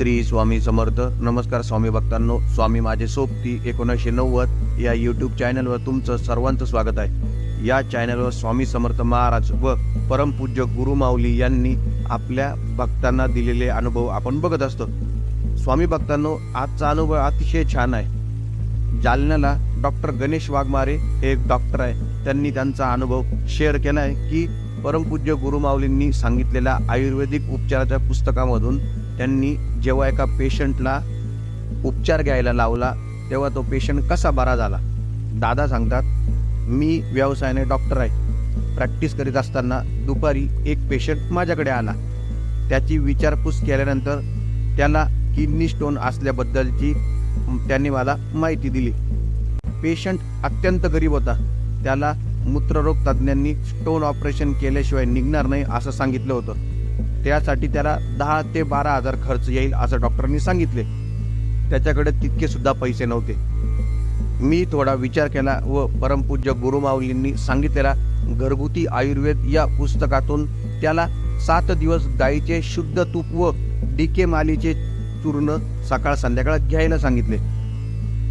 श्री स्वामी समर्थ. नमस्कार स्वामी भक्तांनो. स्वामी माझे सोबती एकोणीसशे नव्वद या यूट्यूब चॅनलवर तुमचं सर्वांचं स्वागत आहे. या चॅनलवर स्वामी समर्थ महाराज व परमपूज्य गुरुमाऊली यांनी आपल्या भक्तांना दिलेले अनुभव आपण बघत असतो. स्वामी भक्तांनो आजचा अनुभव अतिशय छान आहे. जालन्याला डॉक्टर गणेश वाघमारे हे एक डॉक्टर आहे. त्यांनी त्यांचा अनुभव शेअर केला आहे की परमपूज्य गुरुमाऊलींनी सांगितलेल्या आयुर्वेदिक उपचाराच्या पुस्तकामधून त्यांनी जेव्हा एका पेशंटला उपचार घ्यायला लावला तेव्हा तो पेशंट कसा बरा झाला? दादा सांगतात मी व्यवसायाने डॉक्टर आहे. प्रॅक्टिस करीत असताना दुपारी एक पेशंट माझ्याकडे आला. त्याची विचारपूस केल्यानंतर त्याला किडनी स्टोन असल्याबद्दलची त्यांनी मला माहिती दिली. पेशंट अत्यंत गरीब होता. त्याला मूत्ररोग तज्ज्ञांनी स्टोन ऑपरेशन केल्याशिवाय निघणार नाही असं सांगितलं होतं. त्यासाठी त्याला दहा ते बारा हजार खर्च येईल असं डॉक्टरांनी सांगितले. त्याच्याकडे तितके सुद्धा पैसे नव्हते. मी थोडा विचार केला व परमपूज्य गुरुमाऊलींनी सांगितलेला घरगुती आयुर्वेद या पुस्तकातून त्याला सात दिवस गाईचे शुद्ध तूप व डीके मालीचे चूर्ण सकाळ संध्याकाळ घ्यायला सांगितले.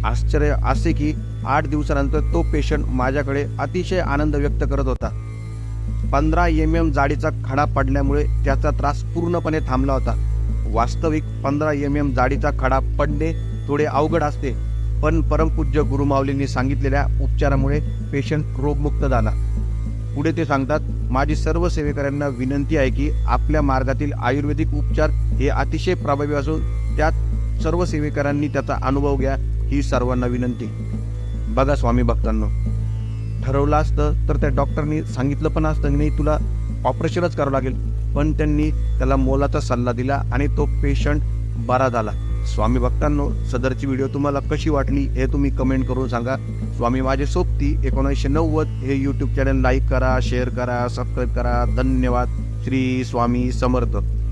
आश्चर्य असे की आठ दिवसानंतर तो पेशंट माझ्याकडे अतिशय आनंद व्यक्त करत होता. पंधरा एम एम जाडीचा खडा पडल्यामुळे त्याचा त्रास पूर्णपणे थांबला होता. वास्तविक पंधरा एम एम जाडीचा खडा पडणे थोडे अवघड असते पण परमपूज्य गुरुमाऊलींनी सांगितलेल्या उपचारामुळे पेशंट रोगमुक्त झाला. पुढे ते सांगतात माझी सर्व सेवेकऱ्यांना विनंती आहे की आपल्या मार्गातील आयुर्वेदिक उपचार हे अतिशय प्रभावी असून त्यात सर्व सेवेकरांनी त्याचा अनुभव घ्या ही सर्वांना विनंती. बघा स्वामी भक्तांनो ठरवलं असतं तर त्या डॉक्टरनी सांगितलं पण असतं की नाही तुला ऑपरेशनच करावं लागेल. पण त्यांनी त्याला मोलाचा सल्ला दिला आणि तो पेशंट बरा झाला. स्वामी भक्तांनो सदरची व्हिडिओ तुम्हाला कशी वाटली हे तुम्ही कमेंट करून सांगा. स्वामी माझे सोबती एकोणीसशे नव्वद हे यूट्यूब चॅनल लाईक करा शेअर करा सबस्क्राईब करा. धन्यवाद. श्री स्वामी समर्थ.